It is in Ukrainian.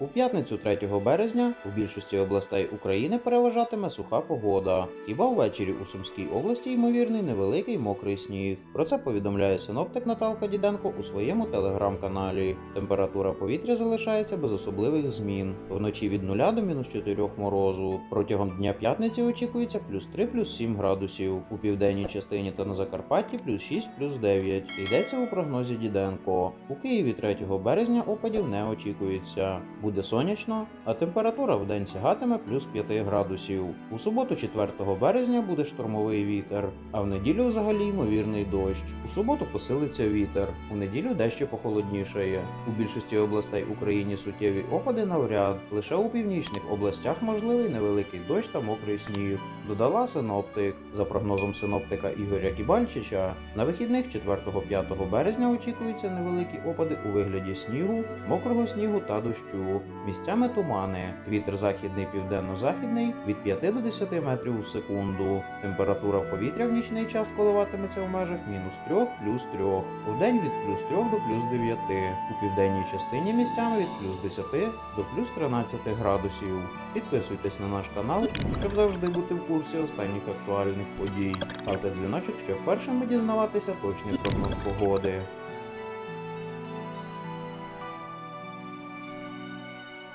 У п'ятницю 3 березня у більшості областей України переважатиме суха погода. Хіба ввечері у Сумській області ймовірний невеликий мокрий сніг. Про це повідомляє синоптик Наталка Діденко у своєму телеграм-каналі. Температура повітря залишається без особливих змін. Вночі від 0 до мінус 4 морозу. Протягом дня п'ятниці очікується плюс 3 плюс 7 градусів. У південній частині та на Закарпатті плюс 6 плюс 9. Йдеться у прогнозі Діденко. У Києві 3 березня опадів не очікується. Буде сонячно, а температура в сягатиме плюс 5 градусів. У суботу 4 березня буде штормовий вітер, а в неділю взагалі ймовірний дощ. У суботу посилиться вітер, у неділю дещо похолоднішає. У більшості областей України суттєві опади навряд. Лише у північних областях можливий невеликий дощ та мокрий сніг. Додала синоптик. За прогнозом синоптика Ігоря Кібальчича, на вихідних 4-5 березня очікуються невеликі опади у вигляді снігу, мокрого снігу та дощу. Місцями тумани. Вітер західний південно-західний від 5 до 10 метрів у секунду. Температура повітря в нічний час коливатиметься в межах мінус 3 плюс 3. У день від плюс 3 до плюс 9. У південній частині місцями від плюс 10 до плюс 13 градусів. Підписуйтесь на наш канал, щоб завжди бути в курсі останніх актуальних подій. Ставте дзвіночок, щоб першими дізнаватися точний прогноз погоди.